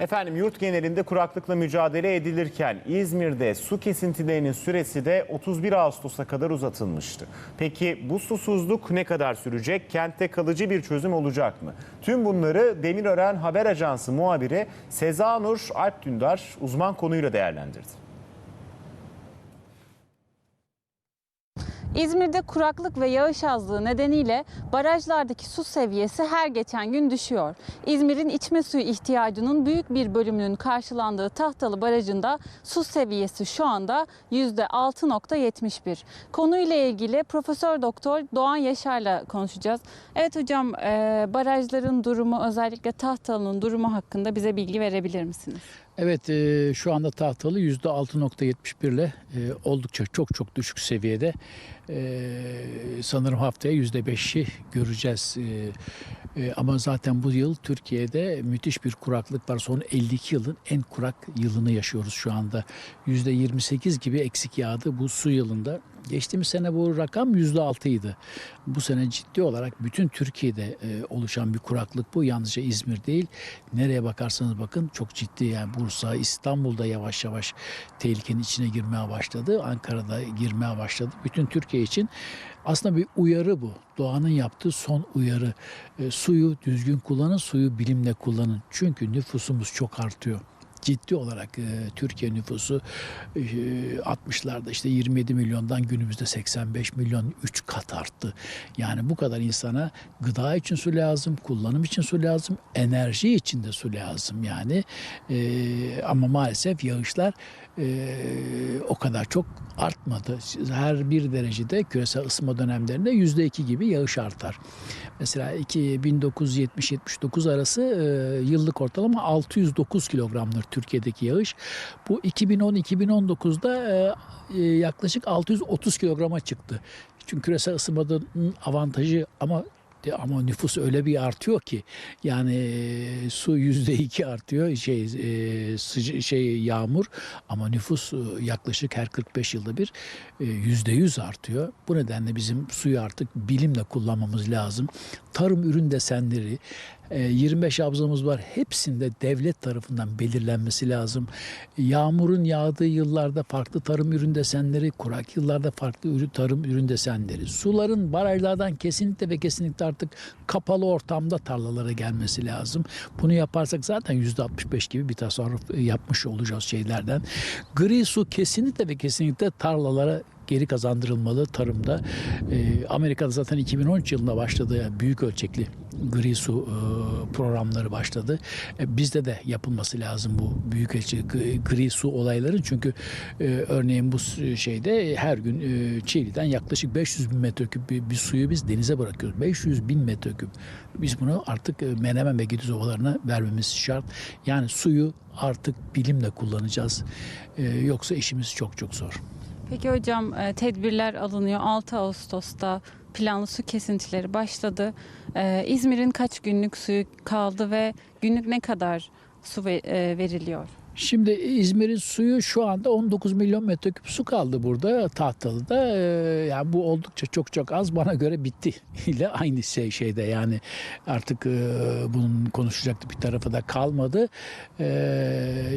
Efendim yurt genelinde kuraklıkla mücadele edilirken İzmir'de su kesintilerinin süresi de 31 Ağustos'a kadar uzatılmıştı. Peki bu susuzluk ne kadar sürecek? Kentte kalıcı bir çözüm olacak mı? Tüm bunları Demirören Haber Ajansı muhabiri Sezanur Alp Dündar uzman konuyla değerlendirdi. İzmir'de kuraklık ve yağış azlığı nedeniyle barajlardaki su seviyesi her geçen gün düşüyor. İzmir'in içme suyu ihtiyacının büyük bir bölümünün karşılandığı Tahtalı Barajı'nda su seviyesi şu anda %6.71. Konuyla ilgili Profesör Doktor Doğan Yaşar'la konuşacağız. Evet hocam e, barajların durumu özellikle Tahtalı'nın durumu hakkında bize bilgi verebilir misiniz? Evet e, şu anda tahtalı %6.71 ile e, oldukça çok çok düşük seviyede. E, sanırım haftaya %5'i göreceğiz. E, e, ama zaten bu yıl Türkiye'de müthiş bir kuraklık var. Son 52 yılın en kurak yılını yaşıyoruz şu anda. %28 gibi eksik yağdı bu su yılında. Geçtiğimiz sene bu rakam %6 idi. Bu sene ciddi olarak bütün Türkiye'de e, oluşan bir kuraklık bu. Yalnızca İzmir değil. Nereye bakarsanız bakın çok ciddi yani Bursa, İstanbul'da yavaş yavaş tehlikenin içine girmeye başladı. Ankara'da girmeye başladı. Bütün Türkiye için aslında bir uyarı bu. Doğanın yaptığı son uyarı. E, suyu düzgün kullanın, suyu bilimle kullanın. Çünkü nüfusumuz çok artıyor ciddi olarak e, Türkiye nüfusu e, 60'larda işte 27 milyondan günümüzde 85 milyon 3 kat arttı. Yani bu kadar insana gıda için su lazım, kullanım için su lazım, enerji için de su lazım yani. E, ama maalesef yağışlar e, o kadar çok artmadı. Her bir derecede küresel ısınma dönemlerinde yüzde iki gibi yağış artar. Mesela 1970-79 arası e, yıllık ortalama 609 kilogramdır Türkiye'deki yağış. Bu 2010-2019'da e, e, yaklaşık 630 kilograma çıktı. Çünkü küresel ısınmanın avantajı ama ama nüfus öyle bir artıyor ki yani e, su yüzde iki artıyor şey sıca, şey yağmur ama nüfus yaklaşık her 45 yılda bir yüzde yüz artıyor. Bu nedenle bizim suyu artık bilimle kullanmamız lazım. Tarım ürün desenleri 25 havzamız var. Hepsinde devlet tarafından belirlenmesi lazım. Yağmurun yağdığı yıllarda farklı tarım ürün desenleri, kurak yıllarda farklı ürün, tarım ürün desenleri. Suların barajlardan kesinlikle ve kesinlikle artık kapalı ortamda tarlalara gelmesi lazım. Bunu yaparsak zaten %65 gibi bir tasarruf yapmış olacağız şeylerden. Gri su kesinlikle ve kesinlikle tarlalara geri kazandırılmalı tarımda. E, Amerika'da zaten 2013 yılında başladı büyük ölçekli gri su e, programları başladı. E, bizde de yapılması lazım bu büyük ölçekli gri su olayları. Çünkü e, örneğin bu şeyde her gün e, Çiğli'den yaklaşık 500 bin metreküp bir, suyu biz denize bırakıyoruz. 500 bin metreküp. Biz bunu artık Menemen ve Gediz ovalarına vermemiz şart. Yani suyu artık bilimle kullanacağız. Yoksa işimiz çok çok zor. Peki hocam tedbirler alınıyor. 6 Ağustos'ta planlı su kesintileri başladı. Ee, İzmir'in kaç günlük suyu kaldı ve günlük ne kadar su ve- e, veriliyor? Şimdi İzmir'in suyu şu anda 19 milyon metreküp su kaldı burada Tahtalı'da. Ee, yani bu oldukça çok çok az bana göre bitti ile aynı şey şeyde yani artık e, bunun konuşacak bir tarafı da kalmadı. Ee,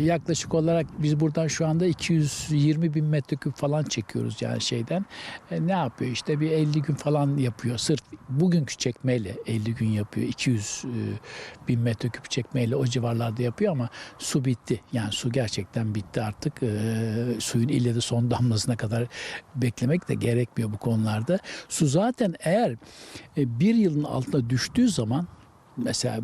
yaklaşık olarak biz buradan şu anda 220 bin metreküp falan çekiyoruz yani şeyden. E, ne yapıyor işte bir 50 gün falan yapıyor sırf bugünkü çekmeyle 50 gün yapıyor 200 e, bin metreküp çekmeyle o civarlarda yapıyor ama su bitti. Yani su gerçekten bitti artık. Ee, suyun ille de son damlasına kadar beklemek de gerekmiyor bu konularda. Su zaten eğer e, bir yılın altına düştüğü zaman mesela e,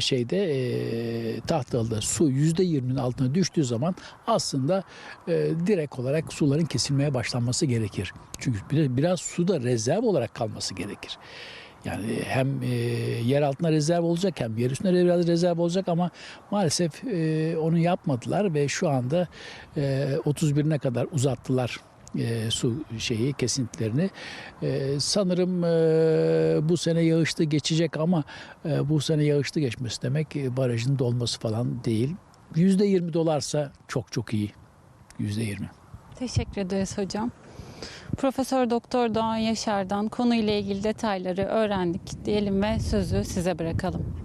şeyde e, Tahtalı'da su yüzde yirminin altına düştüğü zaman aslında e, direkt olarak suların kesilmeye başlanması gerekir. Çünkü biraz, biraz su da rezerv olarak kalması gerekir. Yani hem e, yer altına rezerv olacak hem yer üstüne biraz rezerv olacak ama maalesef e, onu yapmadılar ve şu anda e, 31'ine kadar uzattılar e, su şeyi kesintilerini. E, sanırım e, bu sene yağışlı geçecek ama e, bu sene yağışlı geçmesi demek e, barajın dolması falan değil. %20 dolarsa çok çok iyi. %20. Teşekkür ederiz hocam. Profesör Doktor Doğan Yaşar'dan konuyla ilgili detayları öğrendik diyelim ve sözü size bırakalım.